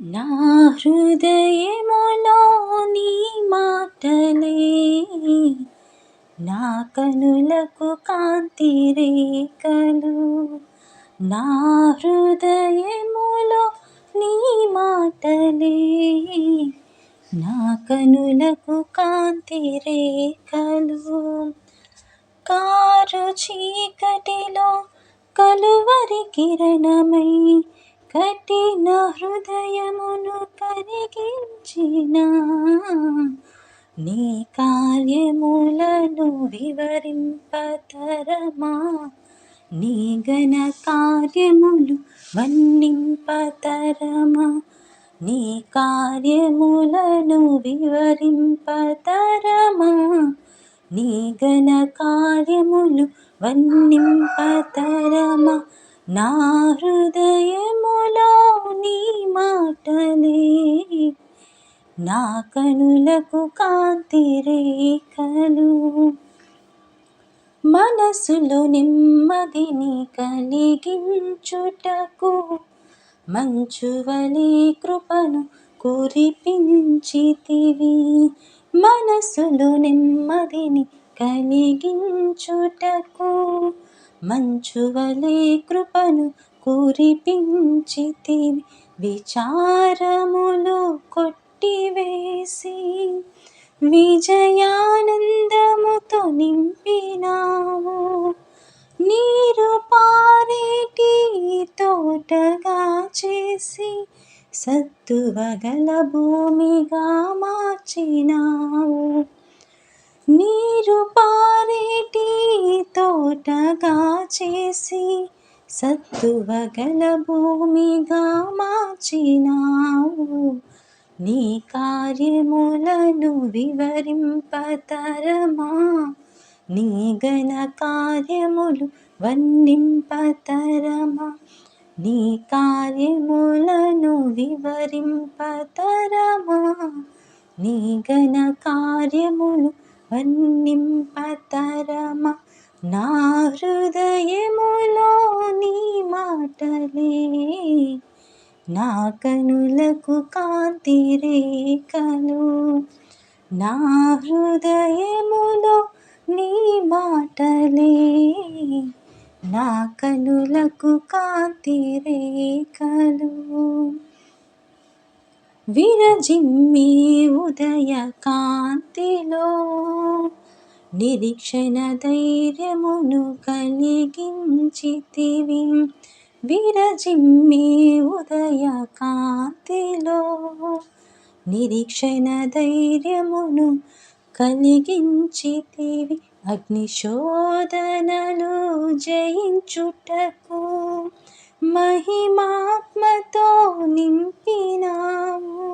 నా హృదయములో నీ మాటలే నా కనులకు కాంతి రేఖలు నా హృదయములో నీ మాటలే నా కనులకు కాంతి రేఖలు. కారు చీకటిలో కలువరి కిరణమై కఠిన హృదయమును కరిగించిన నీ కార్యములను వివరింపతరమా? నీ గణ కార్యములు వర్ణింపతరమా నీ కార్యములను వివరింపతరమా? నీ గణ కార్యములు వర్ణింపతరమా నా హృదయములో నీ మాటలే. నా కనులకు కాంతి రేఖలు. మనసులో నెమ్మదిని కలిగించుటకు మంచువలే కృపను కురిపించితివి. మనసులో నెమ్మదిని కలిగించుటకు మంచువలే కృపను కురిపించితివి విచారములు కొట్టివేసి విజయానందముతో నింపినావు. నీరు పారేటి తోటగా చేసి సత్తువగల భూమిగా మార్చినావు. సత్తువగల భూమిగా మార్చినావు నీ కార్యములను వివరింపతరమా? నీ ఘన కార్యములు వర్ణింపతరమా? నీ కార్యములను వివరింపతరమా? నీ ఘన కార్యములు వర్ణింపతరమా? నా హృదయములో నీ మాటలే నా కనులకు కాంతి రేఖలు నా హృదయములో నీ మాటలే నా కనులకు కాంతి రేఖలు. విరజిమ్మి ఉదయ కాంతిలో నిరీక్షణ ధైర్యమును కలిగించితివి. విరజిమ్మి ఉదయ కాంతిలో నిరీక్షణ ధైర్యమును కలిగించితివి అగ్నిశోధనలు జయించుటకు మహిమాత్మతో నింపినావు.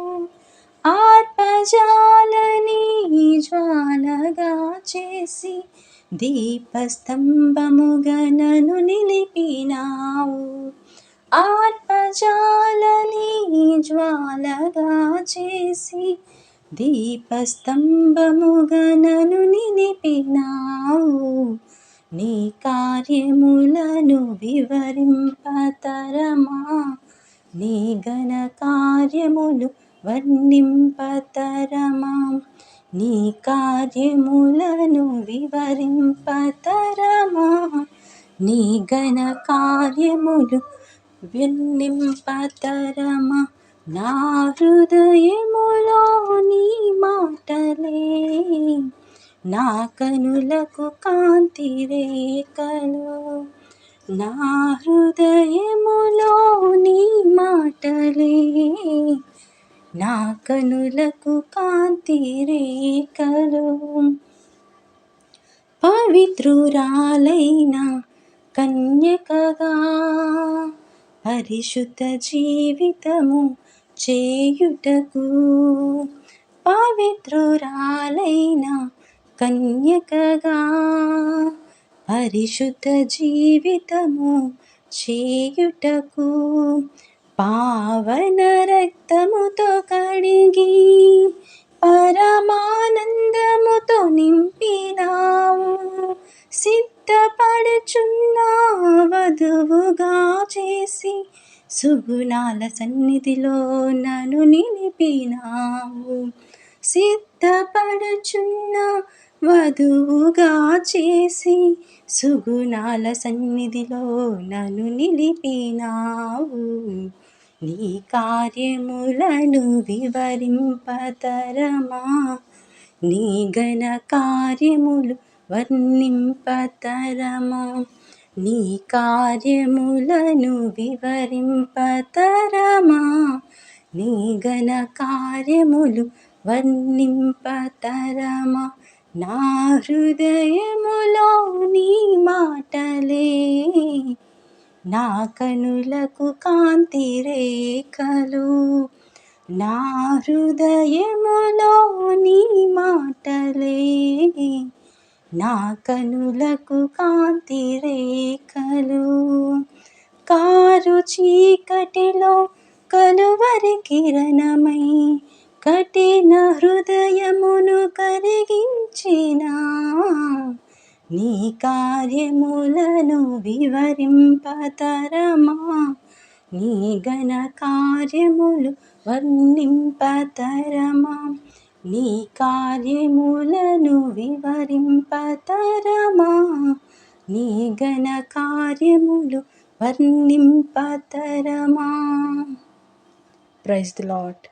ఆర్పజాలని జ్వాలగా చేసి దీపస్తంభముగనను నిలిపినావు. ఆర్పజాలని జ్వాలగా చేసి దీపస్తంభముగనను నిలిపినావు. నీ కార్యములను వివరింపతరమా? నీ ఘన కార్యములు వర్ణింపతరమా? నీ కార్యములను వివరింపతరమా? నీ ఘన కార్యములు విన్నింపతరమా? నా హృదయములో నీ మాటలే. నా కనులకు కాంతి రేఖలు. నా హృదయములో నీ మాటలే. నా కనులకు కాంతి రేఖలు. పవిత్రురాలైన కన్యకగా పరిశుద్ధ జీవితము చేయుటకు. పవిత్రురాలైన కన్యకగా పరిశుద్ధ జీవితము చేయుటకు. పావన రక్తముతో కడిగి పరమానందముతో నింపినావు. సిద్ధపడుచున్న వధువుగా చేసి సుగుణాల సన్నిధిలో నన్ను నిలిపినావు. సిద్ధపడుచున్న వధువుగా చేసి సుగుణాల సన్నిధిలో నన్ను నిలిపినావు. నీ కార్యములను వివరింపతరమా? నీ ఘన కార్యములు వర్ణింపతరమా? నీ కార్యములను వివరింపతరమా? నీ ఘన కార్యములు వర్ణింపతరమా? నా హృదయములో నీ మాటలే నా కనులకు కాంతి రేఖలు నా హృదయములో నీ మాటలే. నా కనులకు కాంతి రేఖలు కారు చీకటిలో కలువరి కిరణమై కఠిన హృదయమును కరిగించినా. నీ కార్యములను వివరింపతరమా? నీ గణ కార్యములు వర్ణింపతరమా? నీ కార్యములను వివరింపతరమా? నీ గణ కార్యములు వర్ణింపతరమా? Praise the lot